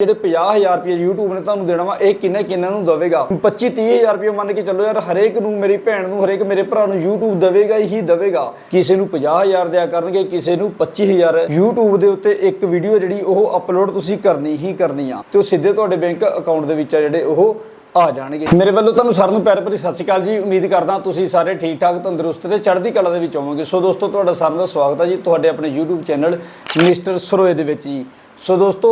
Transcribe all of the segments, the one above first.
ਜਿਹੜੇ 50000 ਰੁਪਏ YouTube ਨੇ ਤੁਹਾਨੂੰ ਦੇਣਾ ਵਾ, ਇਹ ਕਿੰਨੇ ਕਿੰਨਾਂ ਨੂੰ ਦੇਵੇਗਾ? 25 30000 ਰੁਪਏ ਮੰਨ ਕੇ ਚੱਲੋ ਯਾਰ, ਹਰੇਕ ਨੂੰ, ਮੇਰੀ ਭੈਣ ਨੂੰ, ਹਰੇਕ ਮੇਰੇ ਭਰਾ ਨੂੰ YouTube ਦੇਵੇਗਾ ਹੀ ਦੇਵੇਗਾ। ਕਿਸੇ ਨੂੰ 50000 ਦਿਆ ਕਰਨਗੇ, ਕਿਸੇ ਨੂੰ 25000 YouTube ਦੇ ਉੱਤੇ ਇੱਕ ਵੀਡੀਓ ਜਿਹੜੀ ਉਹ ਅਪਲੋਡ ਤੁਸੀਂ ਕਰਨੀ ਹੀ ਕਰਨੀ ਆ ਤੇ ਉਹ ਸਿੱਧੇ ਤੁਹਾਡੇ ਬੈਂਕ ਅਕਾਊਂਟ ਦੇ ਵਿੱਚ ਆ ਜਿਹੜੇ ਉਹ ਆ ਜਾਣਗੇ। ਮੇਰੇ ਵੱਲੋਂ ਤੁਹਾਨੂੰ ਸਾਰਿਆਂ ਨੂੰ ਪਿਆਰ ਭਰੀ ਸਤਿ ਸ਼੍ਰੀ ਅਕਾਲ ਜੀ। ਉਮੀਦ ਕਰਦਾ ਤੁਸੀਂ ਸਾਰੇ ਠੀਕ ਠਾਕ ਤੰਦਰੁਸਤ ਤੇ ਚੜ੍ਹਦੀ ਕਲਾ ਦੇ ਵਿੱਚ ਹੋਵੋਗੇ। ਸੋ ਦੋਸਤੋ, ਤੁਹਾਡਾ ਸਾਰਿਆਂ ਦਾ ਸਵਾਗਤ ਹੈ ਜੀ, ਤੁਹਾਡੇ ਆਪਣੇ YouTube ਚੈਨਲ ਮਿਸਟਰ ਸਰੋਏ ਦੇ ਵਿੱਚ ਜੀ। ਸੋ ਦੋਸਤੋ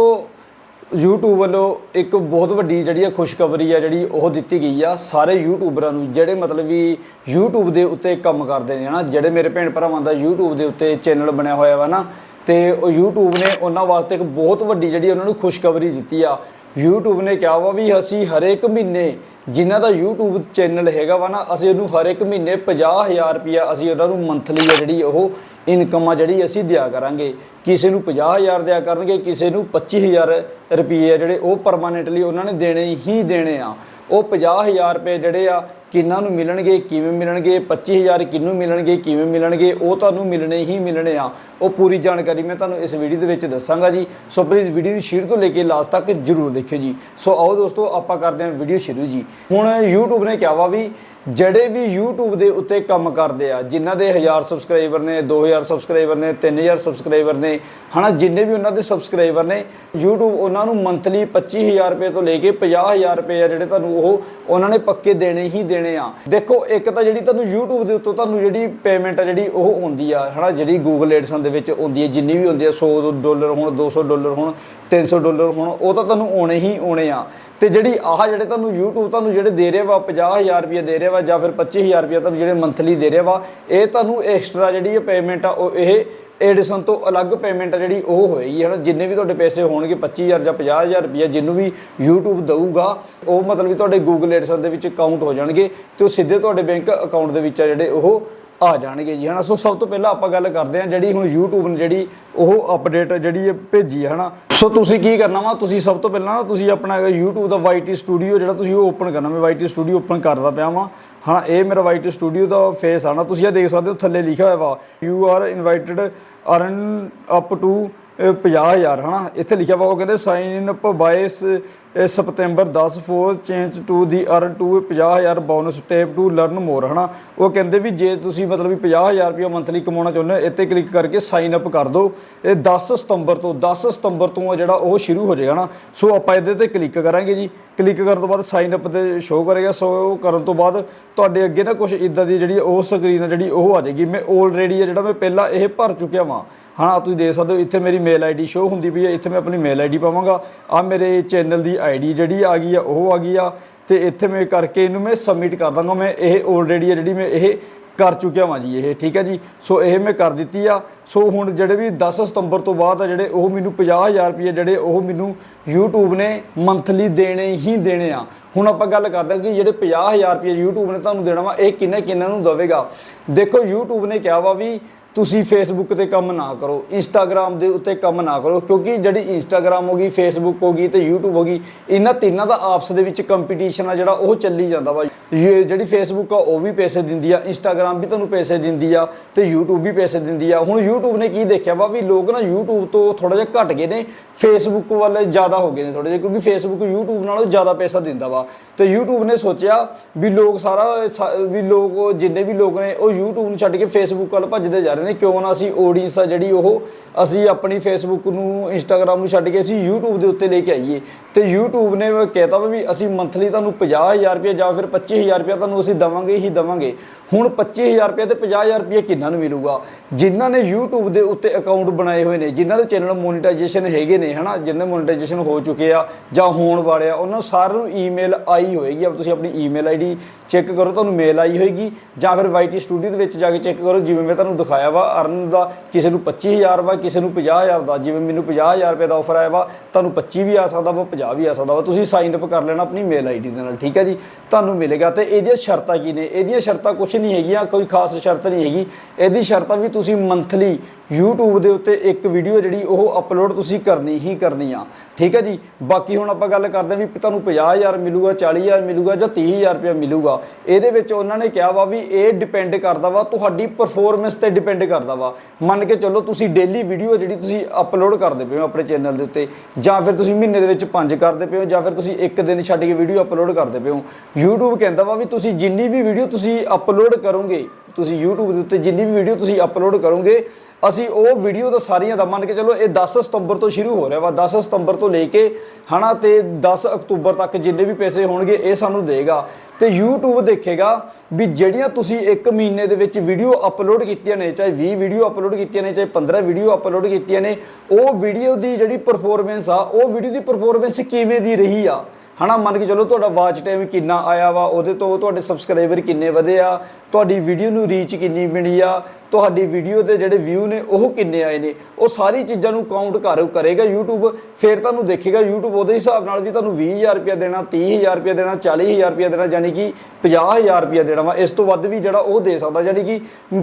YouTube ਵੱਲੋਂ ਇੱਕ ਬਹੁਤ ਵੱਡੀ ਜਿਹੜੀ ਆ ਖੁਸ਼ਖਬਰੀ ਆ ਜਿਹੜੀ ਉਹ ਦਿੱਤੀ ਗਈ ਆ ਸਾਰੇ ਯੂਟਿਊਬਰਾਂ ਨੂੰ, ਜਿਹੜੇ ਮਤਲਬ ਵੀ YouTube ਦੇ ਉੱਤੇ ਕੰਮ ਕਰਦੇ ਨੇ ਹਨਾ, ਜਿਹੜੇ ਮੇਰੇ ਭੈਣ ਭਰਾਵਾਂ ਦਾ YouTube ਦੇ ਉੱਤੇ ਚੈਨਲ ਬਣਿਆ ਹੋਇਆ ਵਾ ਨਾ, ਤੇ ਉਹ YouTube ਨੇ ਉਹਨਾਂ ਵਾਸਤੇ ਇੱਕ ਬਹੁਤ ਵੱਡੀ ਜਿਹੜੀ ਉਹਨਾਂ ਨੂੰ ਖੁਸ਼ਖਬਰੀ ਦਿੱਤੀ ਆ। YouTube ਨੇ ਕਿਹਾ ਵਾ ਵੀ ਅਸੀਂ ਹਰੇਕ ਮਹੀਨੇ ਜਿਨ੍ਹਾਂ ਦਾ YouTube ਚੈਨਲ ਹੈਗਾ ਵਾ ਨਾ, ਅਸੀਂ ਉਹਨੂੰ ਹਰ ਇੱਕ ਮਹੀਨੇ 50000 ਰੁਪਇਆ ਅਸੀਂ ਉਹਨਾਂ ਨੂੰ ਮੰਥਲੀ ਆ ਜਿਹੜੀ ਉਹ ਇਨਕਮ ਆ ਜਿਹੜੀ ਅਸੀਂ ਦਿਆ ਕਰਾਂਗੇ। ਕਿਸੇ ਨੂੰ 50000 ਦਿਆ ਕਰਨਗੇ, ਕਿਸੇ ਨੂੰ 25000 ਰੁਪਏ ਆ ਜਿਹੜੇ ਉਹ ਪਰਮਾਨੈਂਟਲੀ ਉਹਨਾਂ ਨੇ ਦੇਣੇ ਹੀ ਦੇਣੇ ਆ। ਉਹ 50000 ਰੁਪਏ ਜਿਹੜੇ ਆ, ਕਿੰਨਾਂ ਨੂੰ ਮਿਲਣਗੇ, ਕਿਵੇਂ ਮਿਲਣਗੇ 25000 ਕਿਹਨੂੰ ਮਿਲਣਗੇ, ਕਿਵੇਂ ਮਿਲਣਗੇ, ਉਹ ਤੁਹਾਨੂੰ ਮਿਲਣੇ ਹੀ ਮਿਲਣੇ ਆ। ਉਹ ਪੂਰੀ ਜਾਣਕਾਰੀ ਮੈਂ ਤੁਹਾਨੂੰ ਇਸ ਵੀਡੀਓ ਦੇ ਵਿੱਚ ਦੱਸਾਂਗਾ ਜੀ। ਸੋ ਪਲੀਜ਼ ਵੀਡੀਓ ਨੂੰ ਸ਼ੇਅਰ ਤੋਂ ਲੈ ਕੇ ਲਾਸਟ ਤੱਕ ਜਰੂਰ ਦੇਖਿਓ ਜੀ। ਸੋ ਆਓ ਦੋਸਤੋ, ਆਪਾਂ ਕਰਦੇ ਹਾਂ ਵੀਡੀਓ ਸ਼ੁਰੂ ਜੀ। ਹੁਣ YouTube ਨੇ ਕਿਹਾ ਵਾ ਵੀ ਜਿਹੜੇ ਵੀ YouTube ਦੇ ਉੱਤੇ ਕੰਮ ਕਰਦੇ ਆ, ਜਿਨ੍ਹਾਂ ਦੇ 1000 ਸਬਸਕ੍ਰਾਈਬਰ ਨੇ 2000 ਸਬਸਕ੍ਰਾਈਬਰ ਨੇ 3000 ਸਬਸਕ੍ਰਾਈਬਰ ਨੇ ਹਨਾ, ਜਿੰਨੇ ਵੀ ਉਹਨਾਂ ਦੇ ਸਬਸਕ੍ਰਾਈਬਰ ਨੇ, YouTube ਉਹਨਾਂ ਨੂੰ ਮੰਥਲੀ 25000 ਰੁਪਏ ਤੋਂ ਲੈ ਕੇ 50000 ਰੁਪਏ ਆ ਜਿਹੜੇ ਤੁਹਾਨੂੰ ਉਹ ਉਹਨਾਂ ਨੇ ਪੱਕੇ ਦੇਣੇ ਹੀ ਦੇਣੇ ਆ। ਦੇਖੋ, ਇੱਕ ਤਾਂ ਜਿਹੜੀ ਤੁਹਾਨੂੰ YouTube ਦੇ ਉੱਤੋਂ ਤੁਹਾਨੂੰ ਜਿਹੜੀ ਪੇਮੈਂਟ ਆ, ਜਿਹੜੀ ਉਹ ਆਉਂਦੀ ਆ, ਹਨਾ, ਜਿਹੜੀ Google AdSense ਦੇ ਵਿੱਚ ਆਉਂਦੀ ਹੈ ਜਿੰਨੀ ਵੀ ਹੁੰਦੀ ਆ 100 ਡਾਲਰ ਹੁਣ 200 ਡਾਲਰ ਹੁਣ 300 ਡਾਲਰ ਹੁਣ, ਉਹ ਤਾਂ ਤੁਹਾਨੂੰ ਆਉਣੇ ਹੀ ਆਉਣੇ ਆ। ਤੇ ਜਿਹੜੀ ਆਹ ਜਿਹੜੇ ਤੁਹਾਨੂੰ YouTube ਤੁਹਾਨੂੰ ਜਿਹੜੇ ਦੇ ਰਿਹਾ ਵਾ 50000 ਰੁਪਏ ਦੇ ਰਿਹਾ ਵਾ ਜਾਂ ਫਿਰ 25000 ਰੁਪਏ ਤੁਹਾਨੂੰ ਜਿਹੜੇ ਮੰਥਲੀ ਦੇ ਰਿਹਾ ਵਾ, ਇਹ ਤੁਹਾਨੂੰ ਐਕਸਟਰਾ ਜਿਹੜੀ ਪੇਮੈਂਟ ਆ, ਉਹ ਇਹ ਐਡੀਸਨ ਤੋਂ ਅਲੱਗ ਪੇਮੈਂਟ ਆ ਜਿਹੜੀ ਉਹ ਹੋਏਗੀ, ਹਨਾ? ਜਿੰਨੇ ਵੀ ਤੁਹਾਡੇ ਪੈਸੇ ਹੋਣਗੇ 25000 ਜਾਂ 50000 ਰੁਪਏ ਜਿੰਨੂੰ ਵੀ YouTube ਦਊਗਾ, ਉਹ ਮਤਲਬ ਵੀ ਤੁਹਾਡੇ Google ਐਡੀਸਨ ਦੇ ਵਿੱਚ ਅਕਾਊਂਟ ਹੋ ਜਾਣਗੇ ਤੇ ਉਹ ਸਿੱਧੇ ਤੁਹਾਡੇ ਬੈਂਕ ਅਕਾਊਂਟ ਦੇ ਵਿੱਚ ਆ ਜਿਹੜੇ ਉਹ ਆ ਜਾਣਗੇ ਜੀ, ਹਨਾ? ਸੋ ਸਭ ਤੋਂ ਪਹਿਲਾਂ ਆਪਾਂ ਗੱਲ ਕਰਦੇ ਹਾਂ ਜਿਹੜੀ ਹੁਣ YouTube ਨੇ ਜਿਹੜੀ ਉਹ ਅਪਡੇਟ ਜਿਹੜੀ ਇਹ ਭੇਜੀ ਹੈ, ਹਨਾ? ਸੋ ਤੁਸੀਂ ਕੀ ਕਰਨਾ ਵਾ? ਤੁਸੀਂ ਸਭ ਤੋਂ ਪਹਿਲਾਂ ਨਾ ਤੁਸੀਂ ਆਪਣਾ YouTube ਦਾ YT ਸਟੂਡੀਓ ਜਿਹੜਾ ਤੁਸੀਂ ਉਹ ਓਪਨ ਕਰਨਾ। ਮੈਂ YT ਸਟੂਡੀਓ ਓਪਨ ਕਰਦਾ ਪਿਆ ਵਾਂ, ਹਨਾ? ਇਹ ਮੇਰਾ YT ਸਟੂਡੀਓ ਦਾ ਫੇਸ ਆ ਨਾ ਤੁਸੀਂ ਇਹ ਦੇਖ ਸਕਦੇ ਹੋ, ਥੱਲੇ ਲਿਖਿਆ ਹੋਇਆ ਵਾ। You are invited earn up to 50000 ਹਨਾ? ਇੱਥੇ ਲਿਖਿਆ ਵਾ, ਉਹ ਕਹਿੰਦੇ sign up by September 10 4 change to the earn to 50000 bonus tap to learn more ਹਨਾ? ਉਹ ਕਹਿੰਦੇ ਵੀ ਜੇ ਤੁਸੀਂ ਮਤਲਬ ਵੀ 50000 ਰੁਪਏ ਮੰਥਲੀ ਕਮਾਉਣਾ ਚਾਹੁੰਦੇ ਹੋ, ਇੱਥੇ ਕਲਿੱਕ ਕਰਕੇ ਸਾਈਨ ਅਪ ਕਰ ਦਿਓ। ਇਹ 10 ਸਤੰਬਰ ਤੋਂ 10 ਸਤੰਬਰ ਤੋਂ ਆ ਜਿਹੜਾ ਉਹ ਸ਼ੁਰੂ ਹੋ ਜਾਏਗਾ ਨਾ ਸੋ ਆਪਾਂ ਇਹਦੇ ਤੇ ਕਲਿੱਕ ਕਰਾਂਗੇ ਜੀ। ਕਲਿੱਕ ਕਰਨ ਤੋਂ ਬਾਅਦ ਸਾਈਨ ਅਪ ਤੇ ਸ਼ੋ ਕਰੇਗਾ। ਸੋ ਉਹ ਕਰਨ ਤੋਂ ਬਾਅਦ ਤੁਹਾਡੇ ਅੱਗੇ ਨਾ ਕੁਝ ਇਦਾਂ ਦੀ ਜਿਹੜੀ ਉਹ ਸਕਰੀਨ ਆ ਜਿਹੜੀ ਉਹ ਆ ਜਾਏਗੀ। ਮੈਂ ਆਲਰੇਡੀ ਆ ਜਿਹੜਾ ਮੈਂ ਪਹਿਲਾਂ ਇਹ ਭਰ ਚੁੱਕਿਆ ਵਾਂ। ਹਾਂ ਤੁਸੀਂ ਦੇਖ ਸਕਦੇ ਹੋ, ਇੱਥੇ ਮੇਰੀ ਮੇਲ ਆਈਡੀ ਸ਼ੋ ਹੁੰਦੀ ਪਈ ਹੈ, ਇੱਥੇ ਮੈਂ ਆਪਣੀ ਮੇਲ ਆਈਡੀ ਪਾਵਾਂਗਾ। ਆ ਮੇਰੇ ਚੈਨਲ ਦੀ ਆਈਡੀ ਜਿਹੜੀ ਆ ਗਈ ਆ, ਉਹ ਆ ਗਈ ਆ। ਤੇ ਇੱਥੇ ਮੈਂ ਕਰਕੇ ਇਹਨੂੰ ਮੈਂ ਸਬਮਿਟ ਕਰ ਦਾਂਗਾ। ਮੈਂ ਇਹ ਆਲਰੇਡੀ ਆ ਜਿਹੜੀ ਮੈਂ ਇਹ ਕਰ ਚੁੱਕਿਆ ਵਾਂ ਜੀ ਇਹ, ਠੀਕ ਹੈ ਜੀ? ਸੋ ਇਹ ਮੈਂ ਕਰ ਦਿੱਤੀ ਆ। ਸੋ ਹੁਣ ਜਿਹੜੇ ਵੀ 10 ਸਤੰਬਰ ਤੋਂ ਬਾਅਦ ਆ ਜਿਹੜੇ ਉਹ ਮੈਨੂੰ 50000 ਰੁਪਏ ਜਿਹੜੇ ਉਹ ਮੈਨੂੰ YouTube ਨੇ ਮੰਥਲੀ ਦੇਣੇ ਹੀ ਦੇਣੇ ਆ। ਹੁਣ ਆਪਾਂ ਗੱਲ ਕਰਦੇ ਹਾਂ ਕਿ ਜਿਹੜੇ 50000 ਰੁਪਏ YouTube ਨੇ ਤੁਹਾਨੂੰ ਦੇਣਾ ਵਾ, ਇਹ ਕਿੰਨੇ ਕਿੰਨਾਂ ਨੂੰ ਦੇਵੇਗਾ? ਦੇਖੋ, YouTube ਨੇ ਕਿਹਾ ਵਾ ਵੀ ਤੁਸੀਂ ਫੇਸਬੁੱਕ ਤੇ ਕੰਮ ਨਾ ਕਰੋ ਇੰਸਟਾਗ੍ਰam ਦੇ ਉੱਤੇ ਕੰਮ ਨਾ ਕਰੋ, ਕਿਉਂਕਿ ਜਿਹੜੀ ਇੰਸਟਾਗ੍ਰam ਹੋ ਗਈ ਫੇਸਬੁੱਕ ਹੋ ਗਈ ਤੇ YouTube ਹੋ ਗਈ, ਇਹਨਾਂ ਤਿੰਨਾਂ ਦਾ ਆਪਸ ਦੇ ਵਿੱਚ ਕੰਪੀਟੀਸ਼ਨ ਆ ਜਿਹੜਾ ਉਹ ਚੱਲੀ ਜਾਂਦਾ ਵਾ। ਇਹ ਜਿਹੜੀ ਫੇਸਬੁੱਕ ਆ, ਉਹ ਵੀ ਪੈਸੇ ਦਿੰਦੀ ਆ ਇੰਸਟਾਗ੍ਰam ਵੀ ਤੁਹਾਨੂੰ ਪੈਸੇ ਦਿੰਦੀ ਆ ਤੇ YouTube ਵੀ ਪੈਸੇ ਦਿੰਦੀ ਆ। ਹੁਣ YouTube ਨੇ ਕੀ ਦੇਖਿਆ ਵਾ ਵੀ ਲੋਕ ਨਾ YouTube ਤੋਂ ਥੋੜਾ ਜਿਹਾ ਘਟ ਗਏ ਨੇ ਫੇਸਬੁੱਕ ਵੱਲ ਜ਼ਿਆਦਾ ਹੋ ਗਏ ਨੇ ਥੋੜੇ ਜਿਹਾ, ਕਿਉਂਕਿ ਫੇਸਬੁੱਕ YouTube ਨਾਲੋਂ ਜ਼ਿਆਦਾ ਪੈਸਾ ਦਿੰਦਾ ਵਾ। ਤੇ YouTube ਨੇ ਸੋਚਿਆ ਵੀ ਲੋਕ ਸਾਰਾ ਵੀ ਲੋਕ ਜਿੰਨੇ ਵੀ ਲੋਕ ਨੇ, ਉਹ YouTube ਨੂੰ ਛੱਡ ਕੇ Facebook ਵੱਲ ਭੱਜਦੇ ਜਾ ਰਹੇ ਨੇ। ਕਿਉਂ ਨਾ ਅਸੀਂ ਆਡੀਅנס ਆ ਜਿਹੜੀ ਉਹ, ਅਸੀਂ ਆਪਣੀ Facebook ਨੂੰ, Instagram ਨੂੰ ਛੱਡ ਕੇ ਅਸੀਂ YouTube ਦੇ ਉੱਤੇ ਲੈ ਕੇ ਆਈਏ। ਤੇ YouTube ਨੇ ਕਹਿਤਾ ਵੀ ਅਸੀਂ ਮੰਥਲੀ ਤੁਹਾਨੂੰ 50000 ਰੁਪਏ ਜਾਂ ਫਿਰ 25000 ਰੁਪਏ ਤੁਹਾਨੂੰ ਅਸੀਂ ਦਵਾਂਗੇ, ਹੀ ਦਵਾਂਗੇ। ਹੁਣ 25000 ਰੁਪਏ ਤੇ 50000 ਰੁਪਏ ਕਿੰਨਾਂ ਨੂੰ ਮਿਲੂਗਾ? ਜਿਨ੍ਹਾਂ ਨੇ YouTube ਦੇ ਉੱਤੇ ਅਕਾਊਂਟ ਬਣਾਏ ਹੋਏ ਨੇ, ਜਿਨ੍ਹਾਂ ਦੇ ਚੈਨਲ ਮੋਨੇਟਾਈਜੇਸ਼ਨ ਹੈਗੇ ਨੇ, ਹਨਾ? ਜਿਨ੍ਹਾਂ ਮੋਨੇਟਾਈਜੇਸ਼ਨ ਹੋ ਚੁੱਕੇ ਆ ਜਾਂ ਹੋਣ ਵਾਲੇ ਆ, ਉਹਨਾਂ ਸਾਰਿਆਂ ਨੂੰ ਈਮੇਲ ਆਈ ਹੋਏਗੀ। ਅਬ ਤੁਸੀਂ ਆਪਣੀ ਈਮੇਲ ਆਈਡੀ ਚੈੱਕ ਕਰੋ, ਤੁਹਾਨੂੰ ਮੇਲ ਆਈ ਹੋਏਗੀ। ਜਾਂ ਫਿਰ YT ਸਟੂਡੀਓ ਦੇ ਵਿੱਚ ਜਾ ਕੇ ਚੈੱਕ ਕਰੋ, ਜਿਵੇਂ ਮੈਂ ਤੁਹਾਨੂੰ ਦਿਖਾਇਆ ਵਾ, ਅਰਨ ਦਾ ਕਿਸੇ ਨੂੰ 25000 ਵਾ, ਕਿਸੇ ਨੂੰ 50000 ਦਾ। ਜਿਵੇਂ ਮੈਨੂੰ 50000 ਰੁਪਏ ਦਾ ਆਫਰ ਆਇਆ ਵਾ, ਤੁਹਾਨੂੰ 25 ਵੀ ਆ ਸਕਦਾ ਵਾ 50 ਵੀ ਆ ਸਕਦਾ ਵਾ। ਤੁਸੀਂ ਸਾਈਨ ਅਪ ਕਰ ਲੈਣਾ ਆਪਣੀ ਮੇਲ ਆਈਡੀ ਦੇ ਨਾਲ, ਠੀਕ ਹੈ ਜੀ? ਤੁਹਾਨੂੰ ਮਿਲੇਗਾ ਦਵੇਗਾ ਤੇ ਇਹਦੀਆਂ ਸ਼ਰਤਾਂ ਕੀ ਨੇ? ਇਹਦੀਆਂ ਸ਼ਰਤਾਂ ਕੁਝ ਨਹੀਂ ਹੈਗੀਆਂ, ਕੋਈ ਖਾਸ ਸ਼ਰਤ ਨਹੀਂ ਹੈਗੀ। ਇਹਦੀ ਸ਼ਰਤਾਂ ਵੀ ਤੁਸੀਂ ਮੰਥਲੀ YouTube ਦੇ ਉੱਤੇ ਇੱਕ ਵੀਡੀਓ ਜਿਹੜੀ ਉਹ ਅਪਲੋਡ ਤੁਸੀਂ ਕਰਨੀ ਹੀ ਕਰਨੀ ਆ। ਠੀਕ ਹੈ ਜੀ? ਬਾਕੀ ਹੁਣ ਆਪਾਂ ਗੱਲ ਕਰਦੇ ਹਾਂ ਵੀ ਤੁਹਾਨੂੰ 50000 ਮਿਲੂਗਾ 40000 ਮਿਲੂਗਾ ਜਾਂ 30000 ਰੁਪਏ ਮਿਲੂਗਾ। ਇਹਦੇ ਵਿੱਚ ਉਹਨਾਂ ਨੇ ਕਿਹਾ ਵਾ ਵੀ ਇਹ ਡਿਪੈਂਡ ਕਰਦਾ ਵਾ, ਤੁਹਾਡੀ ਪਰਫਾਰਮੈਂਸ ਤੇ ਡਿਪੈਂਡ ਕਰਦਾ ਵਾ। ਮੰਨ ਕੇ ਚੱਲੋ ਤੁਸੀਂ ਡੇਲੀ ਵੀਡੀਓ ਜਿਹੜੀ ਤੁਸੀਂ ਅਪਲੋਡ ਕਰਦੇ ਪਏ ਹੋ ਆਪਣੇ ਚੈਨਲ ਦੇ ਉੱਤੇ, ਜਾਂ ਫਿਰ ਤੁਸੀਂ ਮਹੀਨੇ ਦੇ ਵਿੱਚ ਪੰਜ ਕਰਦੇ ਪਏ ਹੋ, ਜਾਂ ਫਿਰ ਤੁਸੀਂ ਇੱਕ ਦਿਨ ਛੱਡ ਕੇ ਵੀਡੀਓ ਅਪਲੋਡ ਕਰਦੇ ਪਏ ਹੋ। YouTube ਕਹਿੰਦਾ ਵਾ ਵੀ ਤੁਸੀਂ ਜਿੰਨੀ ਵੀ ਵੀਡੀਓ ਤੁਸੀਂ ਅਪਲੋਡ ਕਰੋਗੇ, ਤੁਸੀਂ YouTube ਦੇ ਉੱਤੇ ਜਿੰਨੀ ਵੀ ਵੀਡੀਓ ਤੁਸੀਂ ਅਪਲੋਡ ਕਰੋਗੇ, ਅਸੀਂ ਉਹ ਵੀਡੀਓ ਦਾ ਸਾਰੀਆਂ ਦਾ ਮੰਨ ਕੇ ਚਲੋ ਇਹ 10 ਸਤੰਬਰ ਤੋਂ ਸ਼ੁਰੂ ਹੋ ਰਿਹਾ ਵਾ 10 ਸਤੰਬਰ ਤੋਂ ਲੈ ਕੇ ਹਨਾ ਤੇ 10 ਅਕਤੂਬਰ ਤੱਕ ਜਿੰਨੇ ਵੀ ਪੈਸੇ ਹੋਣਗੇ ਇਹ ਸਾਨੂੰ ਦੇਗਾ। ਤੇ YouTube ਦੇਖੇਗਾ ਵੀ ਜਿਹੜੀਆਂ ਤੁਸੀਂ ਇੱਕ ਮਹੀਨੇ ਦੇ ਵਿੱਚ ਵੀਡੀਓ ਅਪਲੋਡ ਕੀਤੀਆਂ ਨੇ, ਚਾਹੇ 20 ਵੀਡੀਓ ਅਪਲੋਡ ਕੀਤੀਆਂ ਨੇ, ਚਾਹੇ 15 ਵੀਡੀਓ ਅਪਲੋਡ ਕੀਤੀਆਂ ਨੇ, ਉਹ ਵੀਡੀਓ ਦੀ ਜਿਹੜੀ ਪਰਫਾਰਮੈਂਸ ਆ, ਉਹ ਵੀਡੀਓ ਦੀ ਪਰਫਾਰਮੈਂਸ ਕਿਵੇਂ ਦੀ ਰਹੀ ਆ? ਹਨਾ, ਮੰਨ ਕੇ ਚਲੋ ਤੁਹਾਡਾ ਵਾਚ ਟਾਈਮ ਕਿੰਨਾ ਆਇਆ ਵਾ, ਉਹਦੇ ਤੋਂ ਤੁਹਾਡੇ ਸਬਸਕ੍ਰਾਈਬਰ ਕਿੰਨੇ ਵਧੇ ਆ, ਤੁਹਾਡੀ ਵੀਡੀਓ ਨੂੰ ਰੀਚ ਕਿੰਨੀ ਮਿਲੀ ਆ ਤੁਹਾਡੀ ਵੀਡੀਓ ਦੇ ਜਿਹੜੇ ਵਿਊ ਨੇ, ਉਹ ਕਿੰਨੇ ਆਏ ਨੇ? ਉਹ ਸਾਰੀ ਚੀਜ਼ਾਂ ਨੂੰ ਕਾਊਂਟ ਕਰ ਕਰੇਗਾ YouTube, ਫਿਰ ਤੁਹਾਨੂੰ ਦੇਖੇਗਾ YouTube ਉਹਦੇ ਹਿਸਾਬ ਨਾਲ ਵੀ ਤੁਹਾਨੂੰ 20000 ਰੁਪਏ ਦੇਣਾ 30000 ਰੁਪਏ ਦੇਣਾ 40000 ਰੁਪਏ ਦੇਣਾ, ਯਾਨੀ ਕਿ 50000 ਰੁਪਏ ਦੇਣਾ ਵਾ। ਇਸ ਤੋਂ ਵੱਧ ਵੀ ਜਿਹੜਾ ਉਹ ਦੇ ਸਕਦਾ, ਯਾਨੀ ਕਿ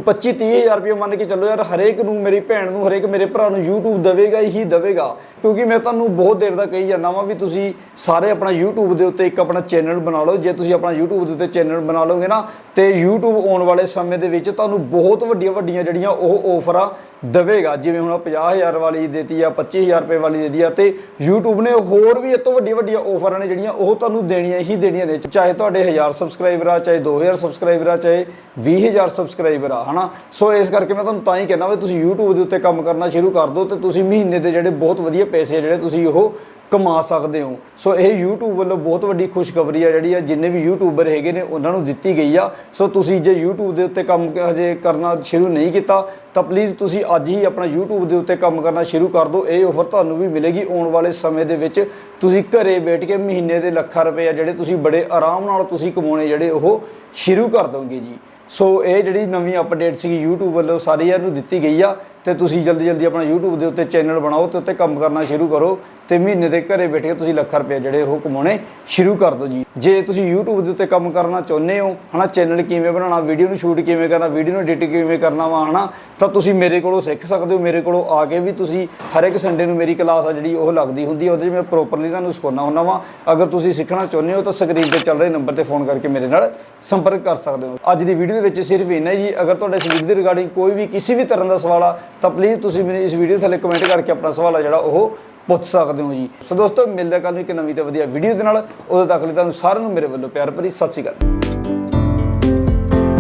25 30000 ਰੁਪਏ ਮੰਨ ਕੇ ਚੱਲੋ ਯਾਰ, ਹਰੇਕ ਨੂੰ, ਮੇਰੀ ਭੈਣ ਨੂੰ, ਹਰੇਕ ਮੇਰੇ ਭਰਾ ਨੂੰ YouTube ਦੇਵੇਗਾ, ਹੀ ਦੇਵੇਗਾ। ਕਿਉਂਕਿ ਮੈਂ ਤੁਹਾਨੂੰ ਬਹੁਤ ਦੇਰ ਦਾ ਕਹੀ ਜਾਂਦਾ ਵਾਂ ਵੀ ਤੁਸੀਂ ਸਾਰੇ ਆਪਣਾ YouTube ਦੇ ਉੱਤੇ ਇੱਕ ਆਪਣਾ ਚੈਨਲ ਬਣਾ ਲਓ। ਜੇ ਤੁਸੀਂ ਆਪਣਾ YouTube ਦੇ ਉੱਤੇ ਚੈਨਲ ਬਣਾ ਲਓਗੇ ਨਾ, ਤੇ YouTube ਆਉਣ ਵਾਲੇ ਸਮੇਂ ਦੇ ਵਿੱਚ ਤੁਹਾਨੂੰ ਬਹੁਤ ਵੱਡੀਆਂ ਵੱਡੀਆਂ ਜਿਹੜੀਆਂ ਉਹ ਆਫਰਾਂ ਦੇਵੇਗਾ। ਜਿਵੇਂ ਹੁਣ 50000 ਵਾਲੀ ਦੇਤੀ ਆ 25000 ਰੁਪਏ ਵਾਲੀ ਦੇਤੀ ਆ ਤੇ YouTube ਨੇ ਹੋਰ ਵੀ ਇਹ ਤੋਂ ਵੱਡੀਆਂ ਆਫਰਾਂ ਨੇ ਜਿਹੜੀਆਂ ਉਹ ਤੁਹਾਨੂੰ ਦੇਣੀਆਂ ਹੀ ਦੇਣੀਆਂ ਨੇ। ਚਾਹੇ ਤੁਹਾਡੇ 1000 ਸਬਸਕ੍ਰਾਈਬਰ ਆ, ਚਾਹੇ 2000 ਸਬਸਕ੍ਰਾਈਬਰ ਆ, ਚਾਹੇ 20000 ਸਬਸਕ੍ਰਾਈਬਰ ਆ, ਹਨਾ? ਸੋ ਇਸ ਕਰਕੇ ਮੈਂ ਤੁਹਾਨੂੰ ਤਾਂ ਹੀ ਕਹਿਣਾ ਵੀ ਤੁਸੀਂ YouTube ਦੇ ਉੱਤੇ ਕੰਮ ਕਰਨਾ ਸ਼ੁਰੂ ਕਰ ਦਿਓ ਤੇ ਤੁਸੀਂ ਮਹੀਨੇ ਦੇ ਜਿਹੜੇ ਬਹੁਤ ਵਧੀਆ ਪੈਸੇ ਆ ਜਿਹੜੇ ਤੁਸੀਂ ਉਹ ਕਮਾ ਸਕਦੇ ਹੋ। ਸੋ ਇਹ YouTube ਵੱਲੋਂ ਬਹੁਤ ਵੱਡੀ ਖੁਸ਼ਖਬਰੀ ਆ ਜਿਹੜੀ ਆ, ਜਿੰਨੇ ਵੀ YouTuber ਹੈਗੇ ਨੇ, ਉਹਨਾਂ ਨੂੰ ਦਿੱਤੀ ਗਈ ਆ। ਸੋ ਤੁਸੀਂ ਜੇ YouTube ਦੇ ਉੱਤੇ ਕੰਮ ਹਜੇ ਕਰਨਾ ਸ਼ੁਰੂ ਨਹੀਂ ਕੀਤਾ, ਤਾਂ ਪਲੀਜ਼ ਤੁਸੀਂ ਅੱਜ ਹੀ ਆਪਣਾ YouTube ਦੇ ਉੱਤੇ ਕੰਮ ਕਰਨਾ ਸ਼ੁਰੂ ਕਰ ਦਿਓ। ਇਹ ਆਫਰ ਤੁਹਾਨੂੰ ਵੀ ਮਿਲੇਗੀ ਆਉਣ ਵਾਲੇ ਸਮੇਂ ਦੇ ਵਿੱਚ। ਤੁਸੀਂ ਘਰੇ ਬੈਠ ਕੇ ਮਹੀਨੇ ਦੇ ਲੱਖਾਂ ਰੁਪਏ ਆ ਜਿਹੜੇ ਤੁਸੀਂ ਬੜੇ ਆਰਾਮ ਨਾਲ ਤੁਸੀਂ ਕਮਾਉਣੇ ਜਿਹੜੇ ਉਹ ਸ਼ੁਰੂ ਕਰ ਦੋਗੇ ਜੀ। ਸੋ ਇਹ ਜਿਹੜੀ ਨਵੀਂ ਅਪਡੇਟ ਸੀਗੀ YouTube ਵੱਲੋਂ ਸਾਰਿਆਂ ਨੂੰ ਦਿੱਤੀ ਗਈ ਆ ਤੇ ਤੁਸੀਂ ਜਲਦੀ ਜਲਦੀ ਆਪਣਾ YouTube ਦੇ ਉੱਤੇ ਚੈਨਲ ਬਣਾਓ ਤੇ ਉੱਤੇ ਕੰਮ ਕਰਨਾ ਸ਼ੁਰੂ ਕਰੋ ਤੇ ਮਹੀਨੇ ਦੇ ਘਰੇ ਬੈਠ ਕੇ ਤੁਸੀਂ ਲੱਖਾਂ ਰੁਪਏ ਜਿਹੜੇ ਉਹ ਕਮਾਉਣੇ ਸ਼ੁਰੂ ਕਰ ਦਿਓ ਜੀ। ਜੇ ਤੁਸੀਂ YouTube ਦੇ ਉੱਤੇ ਕੰਮ ਕਰਨਾ ਚਾਹੁੰਦੇ ਹੋ, ਹਨਾ ਚੈਨਲ ਕਿਵੇਂ ਬਣਾਉਣਾ ਵੀਡੀਓ ਨੂੰ ਸ਼ੂਟ ਕਿਵੇਂ ਕਰਨਾ ਵੀਡੀਓ ਨੂੰ ਐਡਿਟ ਕਿਵੇਂ ਕਰਨਾ ਵਾ, ਹਨਾ, ਤਾਂ ਤੁਸੀਂ ਮੇਰੇ ਕੋਲੋਂ ਸਿੱਖ ਸਕਦੇ ਹੋ, ਮੇਰੇ ਕੋਲੋਂ ਆ ਕੇ ਵੀ ਤੁਸੀਂ ਹਰ ਇੱਕ ਸੰਡੇ ਨੂੰ ਮੇਰੀ ਕਲਾਸ ਆ ਜਿਹੜੀ ਉਹ ਲੱਗਦੀ ਹੁੰਦੀ ਹੈ ਉਹਦੇ 'ਚ ਮੈਂ ਪ੍ਰੋਪਰਲੀ ਤੁਹਾਨੂੰ ਸਿਖਾਉਣਾ ਹੁੰਦਾ ਵਾਂ। ਅਗਰ ਤੁਸੀਂ ਸਿੱਖਣਾ ਚਾਹੁੰਦੇ ਹੋ ਤਾਂ ਸਕਰੀਨ ਤੇ ਚੱਲ ਰਹੇ ਨੰਬਰ ਤੇ ਫੋਨ ਕਰਕੇ ਮੇਰੇ ਨਾਲ ਸੰਪਰਕ ਕਰ ਸਕਦੇ ਹੋ। ਅੱਜ ਦੀ ਵੀਡੀਓ ਦੇ ਵਿੱਚ ਸਿਰਫ ਇੰਨਾ ਹੀ ਜੀ, ਅਗਰ ਤੁਹਾਡੇ ਸਰੀਰ ਦੇ ਰਿਗਾਰਡਿੰਗ ਕੋਈ ਵੀ ਕਿਸੇ ਵੀ ਤਰ੍ਹਾਂ ਦਾ ਸਵਾਲ ਆ, ਤਾਂ ਪਲੀਜ਼ ਤੁਸੀਂ ਮੈਨੂੰ ਇਸ ਵੀਡੀਓ ਥੱਲੇ ਕਮੈਂਟ ਕਰਕੇ ਆਪਣਾ ਸਵਾਲ ਆ ਜਿਹੜਾ ਉਹ ਪੁੱਛ ਸਕਦੇ ਹੋ ਜੀ। ਸੋ ਦੋਸਤੋ, ਮਿਲਦੇ ਕੱਲ ਨੂੰ ਇੱਕ ਨਵੀਂ ਤੇ ਵਧੀਆ ਵੀਡੀਓ ਦੇ ਨਾਲ। ਉਦੋਂ ਤੱਕ ਲਈ ਤੁਹਾਨੂੰ ਸਾਰਿਆਂ ਨੂੰ ਮੇਰੇ ਵੱਲੋਂ ਪਿਆਰ ਭਰੀ ਸਤਿ ਸ਼੍ਰੀ ਅਕਾਲ।